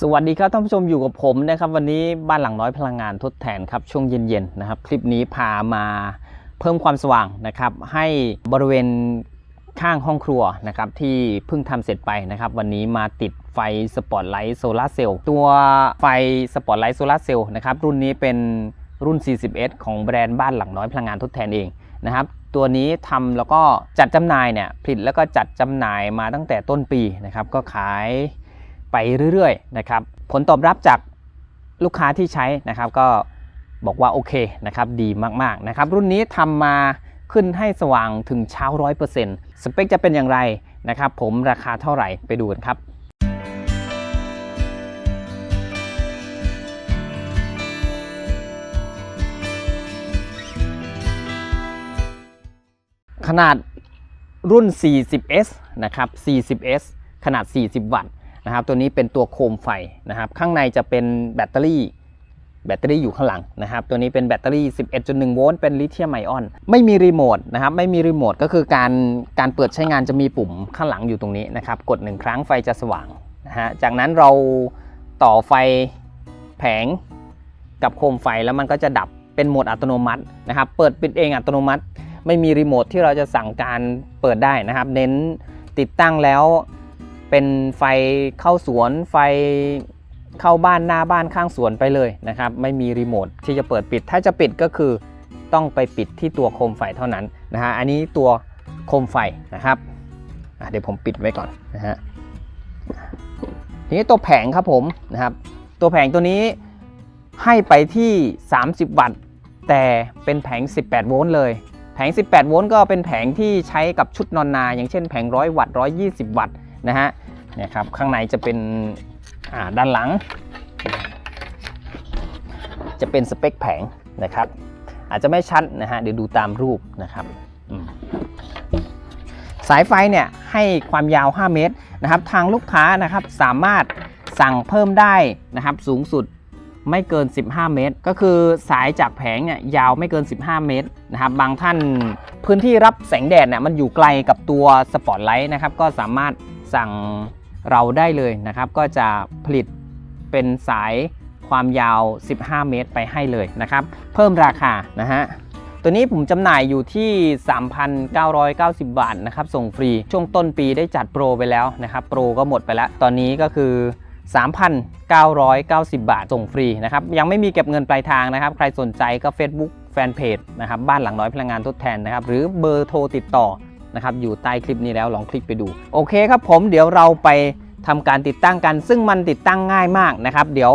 สวัสดีครับท่านผู้ชมอยู่กับผมนะครับวันนี้บ้านหลังน้อยพลังงานทดแทนครับช่วงเย็นๆนะครับ คลิปนี้พามาเพิ่มความสว่างนะครับ ให้บริเวณข้างห้องครัวนะครับที่เพิ่งทำเสร็จไปนะครับ วันนี้มาติดไฟสปอตไลท์โซลาร์เซลล์ตัวไฟสปอตไลท์โซลาร์เซลล์นะครับรุ่นนี้เป็นรุ่น 40S ของแบรนด์บ้านหลังน้อยพลังงานทดแทนเองนะครับตัวนี้ทำแล้วก็จัดจำหน่ายเนี่ยผลิตแล้วก็จัดจำหน่ายมาตั้งแต่ต้นปีนะครับก็ขาย ไปเรื่อยๆนะครับผลตอบรับจากลูกค้าที่ใช้นะครับก็บอกว่าโอเคนะครับดีมากๆนะครับรุ่นนี้ทำมาขึ้นให้สว่างถึงเช้า 100%สเปคจะเป็นอย่างไรนะครับผมราคาเท่าไหร่ไปดูกันครับขนาดรุ่น 40S นะครับ 40S ขนาด 40 วัตต์ นะครับตัวนี้เป็นตัวโคมไฟนะครับข้างในจะเป็นแบตเตอรี่แบตเตอรี่อยู่ข้างหลังนะครับตัวนี้เป็นแบตเตอรี่ 11.1 โวลต์เป็นลิเธียมไอออนไม่มีรีโมทนะครับไม่มีรีโมทก็คือการการเปิดใช้งานจะมีปุ่มข้างหลังอยู่ตรงนี้นะครับกดหนึ่งครั้งไฟจะสว่างนะฮะจากนั้นเราต่อไฟแผงกับโคมไฟแล้วมันก็จะดับเป็นโหมดอัตโนมัตินะครับเปิดปิดเองอัตโนมัติ ไม่มีรีโมทที่เราจะสั่งการเปิดได้นะครับ เน้นติดตั้งแล้ว เป็นไฟเข้าสวนไฟเข้าบ้านหน้าบ้านข้างสวนไปเลยนะครับ ไม่มีรีโมทที่จะเปิดปิด ถ้าจะปิดก็คือต้องไปปิดที่ตัวโคมไฟเท่านั้นนะฮะอันนี้ตัวโคมไฟนะครับเดี๋ยวผมปิดไว้ก่อนนะฮะทีนี้ตัวแผงครับผมนะครับตัวแผงตัวนี้ให้ไปที่ 30 วัตต์ แต่เป็นแผง 18 โวลต์เลย แผง 18 โวลต์ก็เป็นแผงที่ใช้กับชุดนอนนา อย่างเช่นแผง 100 วัตต์ 120 วัตต์นะฮะ เนี่ยครับข้างในจะเป็นด้านหลัง จะเป็นสเปคแผงนะครับ อาจจะไม่ชัดนะฮะเดี๋ยวดูตามรูปนะครับสายไฟเนี่ยให้ความยาว 5 เมตรนะครับ ทางลูกค้านะครับสามารถสั่งเพิ่มได้นะครับ สูงสุดไม่เกิน 15 เมตร ก็คือสายจากแผงเนี่ยยาวไม่เกิน 15 เมตรนะครับ บางท่านพื้นที่รับแสงแดดเนี่ยมันอยู่ไกลกับตัวสปอตไลท์นะครับ ก็สามารถสั่ง เราได้เลยนะครับ ก็จะผลิตเป็นสายความยาว 15 เมตรไปให้เลยนะครับ เพิ่มราคานะฮะตัวนี้ผมจำหน่ายอยู่ที่ 3,990 บาทนะครับ ส่งฟรี ช่วงต้นปีได้จัดโปรไปแล้วนะครับ โปรก็หมดไปแล้ว ตอนนี้ก็คือ 3,990 บาท ส่งฟรีนะครับ ยังไม่มีเก็บเงินปลายทางนะครับ ใครสนใจก็ Facebook แฟนเพจนะครับ บ้านหลังน้อยพลังงานทดแทนนะครับ หรือเบอร์โทรติดต่อ นะครับอยู่ใต้คลิปนี้แล้วลองคลิกไปดู โอเคครับผมเดี๋ยวเราไปทำการติดตั้งกัน ซึ่งมันติดตั้งง่ายมากนะครับ เดี๋ยว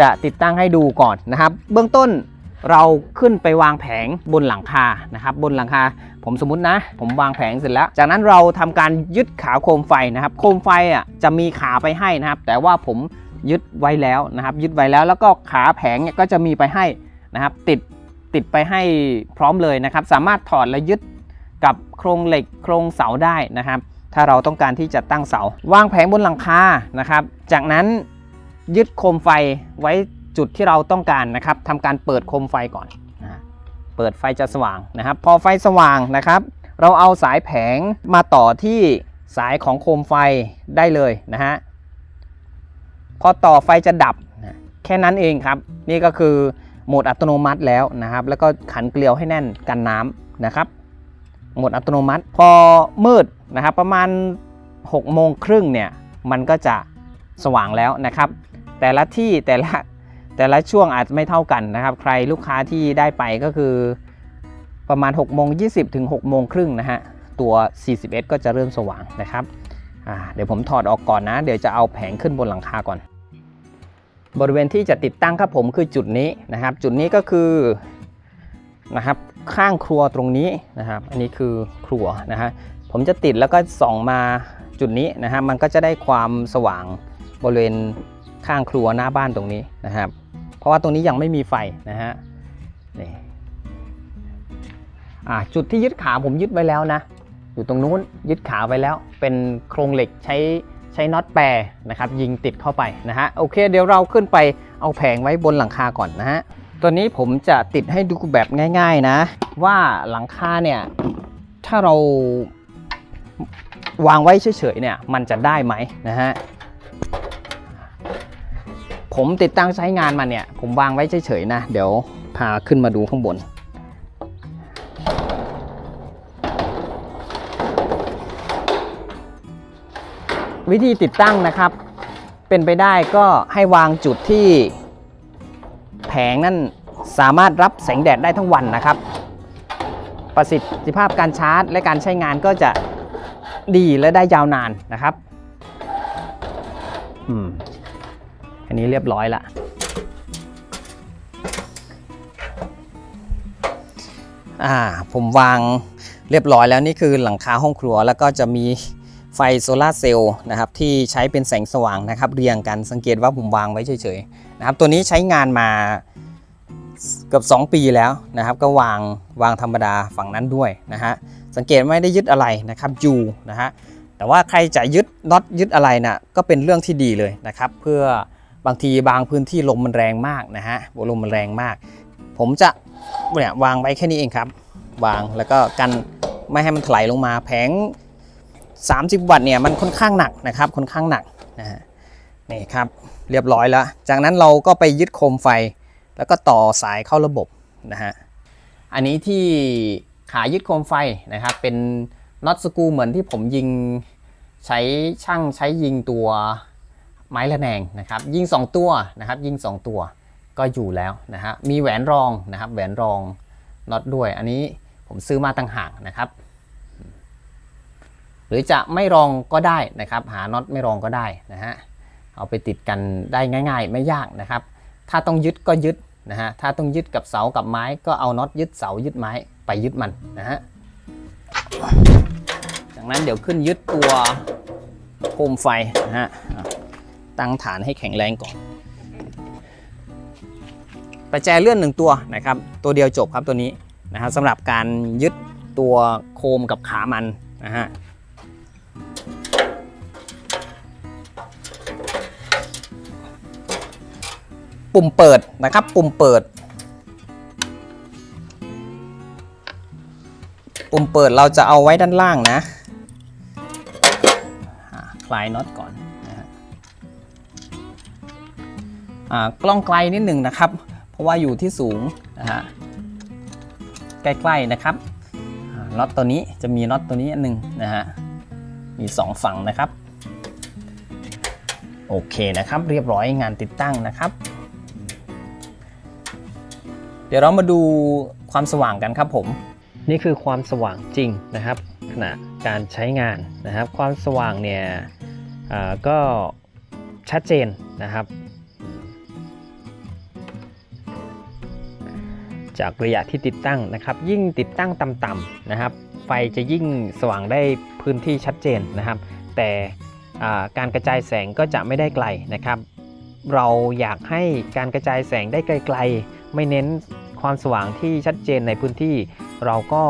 จะติดตั้งให้ดูก่อนนะครับ เบื้องต้นเราขึ้นไปวางแผงบนหลังคานะครับ บนหลังคา ผมสมมตินะ ผมวางแผงเสร็จแล้ว จากนั้นเราทำการยึดขาโคมไฟนะครับ โคมไฟอะจะมีขาไปให้นะครับ แต่ว่าผมยึดไว้แล้วนะครับ ยึดไว้แล้วแล้วก็ขาแผงเนี่ยก็จะมีไปให้นะครับ ติดติดไปให้พร้อมเลยนะครับ สามารถถอดและยึด กับโครงเหล็กโครงเสาได้นะครับ ถ้าเราต้องการที่จะตั้งเสา วางแผงบนหลังคานะครับ จากนั้นยึดโคมไฟไว้จุดที่เราต้องการนะครับทำการเปิดโคมไฟก่อนนะเปิดไฟจะสว่างนะครับ พอไฟสว่างนะครับ เราเอาสายแผงมาต่อที่สายของโคมไฟได้เลยนะฮะพอต่อไฟจะดับแค่นั้นเองครับ นี่ก็คือโหมดอัตโนมัติแล้วนะครับ แล้วก็ขันเกลียวให้แน่นกันน้ำนะครับ หมดอัตโนมัติ พอมืดนะครับประมาณ6โมงครึ่งเนี่ยมันก็จะสว่างแล้วนะครับ แต่ละที่แต่ละแต่ละช่วงอาจจะไม่เท่ากันนะครับ ใครลูกค้าที่ได้ไปก็คือประมาณ6โมง20ถึง6โมงครึ่งนะฮะตัว 41 ก็จะเริ่มสว่างนะครับเดี๋ยวผมถอดออกก่อนนะ เดี๋ยวจะเอาแผงขึ้นบนหลังคาก่อน บริเวณที่จะติดตั้งครับผมคือจุดนี้นะครับ จุดนี้ก็คือ นะครับ ข้างครัวตรงนี้นะครับ อันนี้คือครัวนะฮะผมจะติดแล้วก็ส่องมาจุดนี้นะฮะมันก็จะได้ความสว่างบริเวณข้างครัวหน้าบ้านตรงนี้นะครับ เพราะว่าตรงนี้ยังไม่มีไฟนะฮะนี่อ่าจุดที่ยึดขาผมยึดไว้แล้วนะ อยู่ตรงนู้นยึดขาไว้แล้ว เป็นโครงเหล็กใช้ใช้น็อตแปรนะครับ ยิงติดเข้าไปนะฮะโอเค เดี๋ยวเราขึ้นไปเอาแผงไว้บนหลังคาก่อนนะฮะ ตัวนี้ผมจะติดให้ดูแบบง่าย ๆนะ ว่าหลังคาเนี่ยถ้าเราวางไว้เฉยๆเนี่ยมันจะได้ไหมนะฮะผมติดตั้งใช้งานมาเนี่ย ผมวางไว้เฉยๆนะ เดี๋ยวพาขึ้นมาดูข้างบน วิธีติดตั้งนะครับ เป็นไปได้ก็ให้วางจุดที่ แผงนั่นสามารถรับแสงแดดได้ทั้งวันนะครับ ประสิทธิภาพการชาร์จ และการใช้งานก็จะดีและได้ยาวนานนะครับอืมอันนี้เรียบร้อยละอ่าผมวางเรียบร้อยแล้วนี่คือหลังคาห้องครัวแล้วก็จะมีไฟโซลาร์เซลล์นะครับที่ใช้เป็นแสงสว่างนะครับ เรียงกันสังเกตว่าผมวางไว้เฉยๆ นะครับตัวนี้ใช้งานมาเกือบ2 ปีแล้วนะครับ ก็วางวางธรรมดาฝั่งนั้นด้วยนะฮะสังเกตไม่ได้ยึดอะไรนะครับยูนะฮะแต่ว่าใครจะยึดน็อตยึดอะไรนะ่ะก็เป็นเรื่องที่ดีเลยนะครับ เพื่อบางทีบางพื้นที่ลมมันแรงมากนะฮะลมมันแรงมาก ผมจะเนี่ยวางไว้แค่นี้เองครับ วางแล้วก็กันไม่ให้มันถลายลงมาแผง 30 วัตต์เนี่ยมันค่อนข้างหนักนะครับค่อนข้างหนักนะฮะนี่ครับ เรียบร้อยแล้ว จากนั้นเราก็ไปยึดโคมไฟ แล้วก็ต่อสายเข้าระบบนะฮะ อันนี้ที่ขายึดโคมไฟนะครับ เป็นน็อตสกรูเหมือนที่ผมยิงใช้ช่างใช้ยิงตัวไม้ระแนงนะครับ ยิง 2 ตัวนะครับ ยิง 2 ตัวก็อยู่แล้วนะฮะ มีแหวนรองนะครับ แหวนรองน็อตด้วย อันนี้ผมซื้อมาต่างหากนะครับ หรือจะไม่รองก็ได้นะครับ หาน็อตไม่รองก็ได้นะฮะ เอาไปติดกันได้ง่าย ๆ ไม่ยากนะครับ ถ้าต้องยึดก็ยึดนะฮะถ้าต้องยึดกับเสากับไม้ก็เอาน็อตยึดเสายึดไม้ไปยึดมันนะฮะจากนั้นเดี๋ยวขึ้นยึดตัวโคมไฟนะฮะตั้งฐานให้แข็งแรงก่อนประแจเลื่อนหนึ่งตัวนะครับ ตัวเดียวจบครับตัวนี้นะฮะสำหรับการยึดตัวโคมกับขามันนะฮะ ปุ่มเปิดนะครับ ปุ่มเปิด ปุ่มเปิดเราจะเอาไว้ด้านล่างนะคลายน็อตก่อนนะฮะกล้องไกลนิดหนึ่งนะครับ เพราะว่าอยู่ที่สูงนะฮะใกล้ๆนะครับน็อตตัวนี้จะมีน็อตตัวนี้อันหนึ่งนะฮะมีสองฝั่งนะครับ โอเคนะครับ เรียบร้อยงานติดตั้งนะครับ เดี๋ยวเรามาดูความสว่างกันครับผม นี่คือความสว่างจริงนะครับ ขณะการใช้งานนะครับ ความสว่างเนี่ยก็ชัดเจนนะครับ จากระยะที่ติดตั้งนะครับ ยิ่งติดตั้งต่ำๆนะครับ ไฟจะยิ่งสว่างได้พื้นที่ชัดเจนนะครับ แต่การกระจายแสงก็จะไม่ได้ไกลนะครับ เราอยากให้การกระจายแสงได้ไกลๆ ไม่เน้นความสว่างที่ชัดเจนในพื้นที่ เราก็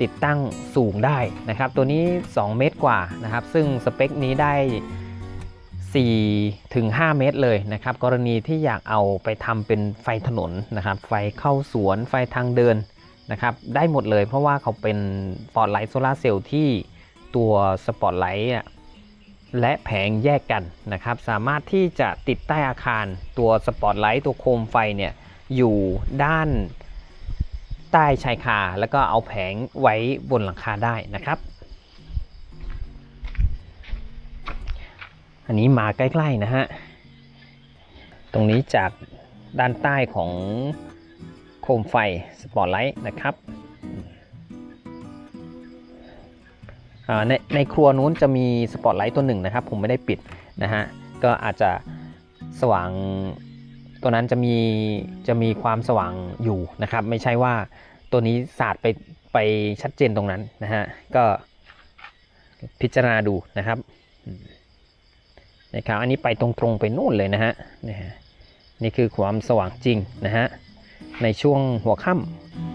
ติดตั้งสูงได้นะครับ ตัวนี้ 2 เมตรกว่านะครับ ซึ่งสเปคนี้ได้4ถึง5เมตรเลยนะครับ กรณีที่อยากเอาไปทำเป็นไฟถนนนะครับ ไฟเข้าสวนไฟทางเดินนะครับ ได้หมดเลยเพราะว่าเขาเป็นปอตไลท์โซลาเซลล์ที่ตัวสปอตไลท์และแผงแยกกันนะครับ สามารถที่จะติดใต้อาคารตัวสปอตไลท์ตัวโคมไฟเนี่ย อยู่ด้านใต้ชายคาแล้วก็เอาแผงไว้บนหลังคาได้นะครับ อันนี้มาใกล้ๆนะฮะ ตรงนี้จากด้านใต้ของโคมไฟสปอตไลท์นะครับในในครัวนู้นจะมีสปอตไลท์ตัวหนึ่งนะครับ ผมไม่ได้ปิดนะฮะ ก็อาจจะสว่าง ตัวนั้นจะมีจะมีความสว่างอยู่นะครับ ไม่ใช่ว่าตัวนี้สาดไปไปชัดเจนตรงนั้นนะฮะก็พิจารณาดูนะครับนะครับ อันนี้ไปตรงๆไปนู่นเลยนะฮะนี่คือความสว่างจริงนะฮะในช่วงหัวค่ำ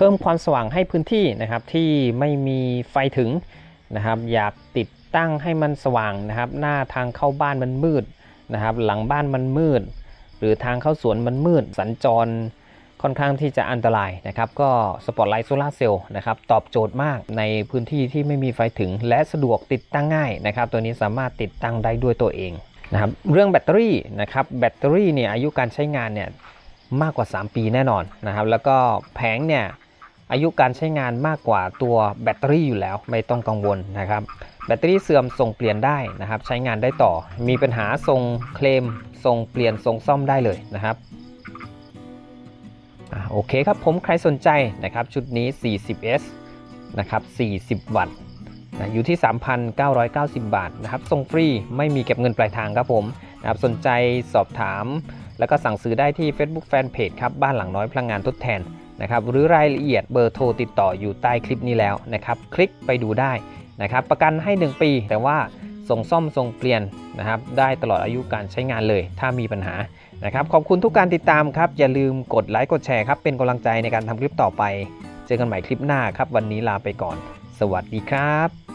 เพิ่มความสว่างให้พื้นที่นะครับที่ไม่มีไฟถึงนะครับอยากติดตั้งให้มันสว่างนะครับหน้าทางเข้าบ้านมันมืดนะครับหลังบ้านมันมืด หรือทางเข้าสวนมันมืด สัญจรค่อนข้างที่จะอันตรายนะครับก็สปอตไลท์โซลาเซลล์นะครับตอบโจทย์มากในพื้นที่ที่ไม่มีไฟถึงและสะดวกติดตั้งง่ายนะครับตัวนี้สามารถติดตั้งได้ด้วยตัวเองนะครับเรื่องแบตเตอรี่นะครับแบตเตอรี่เนี่ยอายุการใช้งานเนี่ยมากกว่า 3 ปีแน่นอนนะครับแล้วก็แผงเนี่ย อายุการใช้งานมากกว่าตัวแบตเตอรี่อยู่แล้วไม่ต้องกังวลนะครับ แบตเตอรี่เสื่อมส่งเปลี่ยนได้นะครับ ใช้งานได้ต่อ มีปัญหาส่งเคลมส่งเปลี่ยนส่งซ่อมได้เลยนะครับอโอเคครับผมใครสนใจนะครับชุดนี้ 40S นะครับ 40 วัตต์นะอยู่ที่ 3,990 บาทนะครับส่งฟรีไม่มีเก็บเงินปลายทางครับผมนะครับสนใจสอบถาม แล้วก็สั่งซื้อได้ที่ Facebook Fanpage ครับ บ้านหลังน้อยพลังงานทดแทน นะครับหรือรายละเอียดเบอร์โทรติดต่ออยู่ใต้คลิปนี้แล้วนะครับ คลิกไปดูได้นะครับ ประกันให้ 1 ปี แต่ว่าส่งซ่อมส่งเปลี่ยนนะครับได้ตลอดอายุการใช้งานเลย ถ้ามีปัญหานะครับ ขอบคุณทุกการติดตามครับ อย่าลืมกดไลค์กดแชร์ครับ เป็นกำลังใจในการทำคลิปต่อไป เจอกันใหม่คลิปหน้าครับ วันนี้ลาไปก่อน สวัสดีครับ